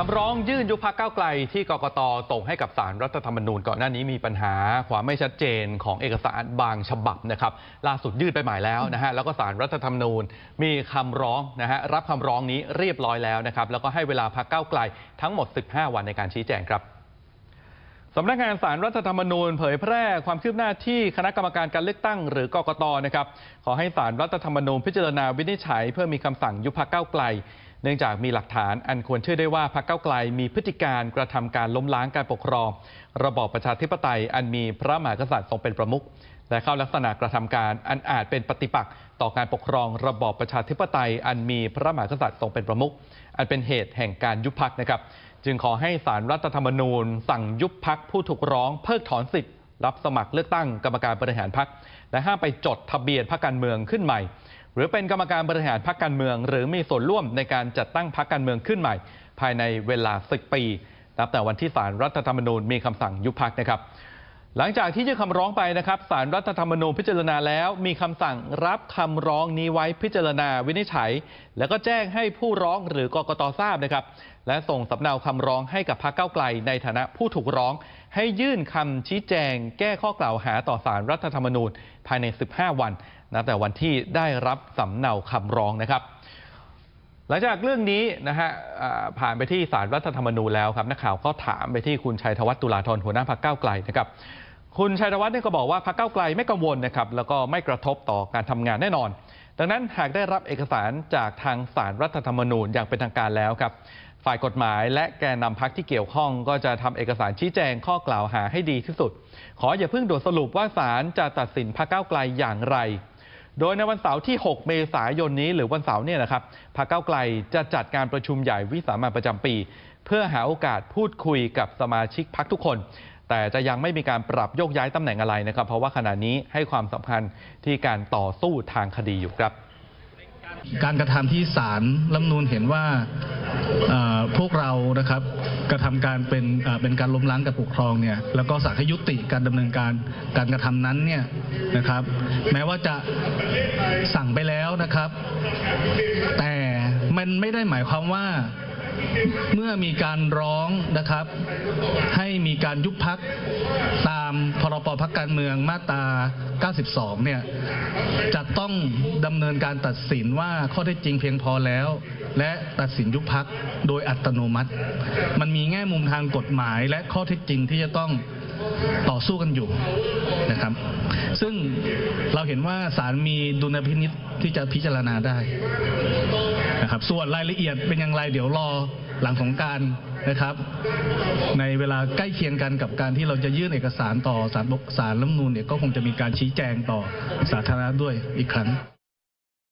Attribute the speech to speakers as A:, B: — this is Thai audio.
A: คำร้องยื่นยุบพักเก้าไกลที่กกตส่งให้กับสารรัฐธรรมนูญก่อนหน้านี้มีปัญหาความไม่ชัดเจนของเอกสารบางฉบับนะครับล่าสุดยื่นไปหม่แล้วนะฮะแล้วก็สารรัฐธรรมนูญมีคำร้องนะฮะรับคำร้องนี้เรียบร้อยแล้วนะครับแล้วก็ให้เวลาพักเก้าไกลทั้งหมด 15 วันในการชี้แจงครับสำนักงานสารรัฐธรรมนูญเผยแพร่ความคืบหน้าที่คณะกรรมการการเลือกตั้งหรือกกตนะครับขอให้สารรัฐธรรมนูญพิจารณาวินิจฉัย เพื่อมีคำสั่งยุบพักเก้าไกลเนื่องจากมีหลักฐานอันควรเชื่อได้ว่าพรรคเก้าไกลมีพฤติการกระทำการล้มล้างการปกครอง ระบอบประชาธิปไตยอันมีพระมหากษัตริย์ทรงเป็นประมุขและเข้าลักษณะกระทำการอันอาจเป็นปฏิปักษ์ต่อการปกครอง ระบอบประชาธิปไตย อันมีพระมหากษัตริย์ทรงเป็นประมุขอันเป็นเหตุแห่งการยุบพักนะครับ จึงขอให้สารรัฐธรรมนูญ สั่งยุบพักผู้ถูกร้องเพิกถอนสิทธิ์รับสมัครเลือกตั้งกรรมการบริหารพักและห้ามไปจดทะเบียนพรรคการเมืองขึ้นใหม่ หรือเป็นกรรมการบริหารพรรคการเมือง หรือมีส่วนร่วมในการจัดตั้งพรรคการเมืองขึ้นใหม่ ภายในเวลา10ปีนับแต่วันที่สารรัฐธรรมนูญมีคำสั่งยุบพักนะครับ หลังจากที่ยื่นคำร้องไปนะครับสารรัฐธรรมนูญพิจารณาแล้ว มีคำสั่งรับคำร้องนี้ไว้พิจารณาวินิจฉัย แล้วก็แจ้งให้ผู้ร้องหรือกกตทราบนะครับและส่งสำเนาคำร้องให้กับพรรคเก้าไกลในฐานะผู้ถูกร้อง ให้ยื่นคำชี้แจงแก้ข้อกล่าวหาต่อสารรัฐธรรมนูญภายใน 15 วันนับแต่วันที่ได้รับสำเนาคำร้องนะครับ หลังจากเรื่องนี้นะฮะผ่านไปที่สารรัฐธรรมนูญแล้วครับนักข่าวก็ถามไปที่คุณชัยธวัฒน์ตุลาธรหัวหน้าพรรคก้าวไกลนะครับคุณชัยธวัฒน์เนี่ยก็บอกว่าพรรคก้าวไกลไม่กังวลนะครับ แล้วก็ไม่กระทบต่อการทำงานแน่นอน ดังนั้นหากได้รับเอกสารจากทางสารรัฐธรรมนูญอย่างเป็นทางการแล้วครับ ฝ่ายกฎหมายและแกนนำพักที่เกี่ยวข้องก็จะทำเอกสารชี้แจงข้อกล่าวหาให้ดีที่สุด ขออย่าเพิ่งด่วนสรุปว่าศาลจะตัดสินพรรคก้าวไกลอย่างไร โดยในวันเสาร์ที่ 6 เมษายนนี้หรือวันเสาร์เนี่ยนะครับพรรคก้าวไกลจะจัดการประชุมใหญ่วิสามันประจำปี เพื่อหาโอกาสพูดคุยกับสมาชิกพรรคทุกคน แต่จะยังไม่มีการปรับโยกย้ายตำแหน่งอะไรนะครับ เพราะว่าขณะนี้ให้ความสำคัญที่การต่อสู้ทางคดีอยู่ครับ
B: การกระทำที่ศาลรัฐมนูญเห็นว่า พวกเรานะครับกระทำการเป็นเอ่อเป็นการล้มล้างการปกครองเนี่ยแล้วก็สั่งให้ยุติการดำเนินการการกระทำนั้นเนี่ยนะครับ แม้ว่าจะสั่งไปแล้วนะครับ แต่มันไม่ได้หมายความว่าเมื่อมีการร้องนะครับ ให้มีการยุบพักตาม พรบพักการเมืองมาตรา 92 เนี่ย จะต้องดำเนินการตัดสินว่าข้อเท็จจริงเพียงพอแล้ว และตัดสินยุบพักโดยอัตโนมัติ มันมีแง่มุมทางกฎหมายและข้อเท็จจริงที่จะต้องต่อสู้กันอยู่นะครับ ซึ่งเราเห็นว่าศาลมีดุลพินิษที่จะพิจารณาได้ นะครับ ส่วนรายละเอียดเป็นอย่างไรเดี๋ยวรอหลังสงการนะครับ ในเวลาใกล้เคียงกันกับการที่เราจะยื่นเอกสารต่อสารปกสารรัฐธรรมนูลเนี่ยก็คงจะมีการชี้แจงต่อสาธารณะด้วยอีกครั้ง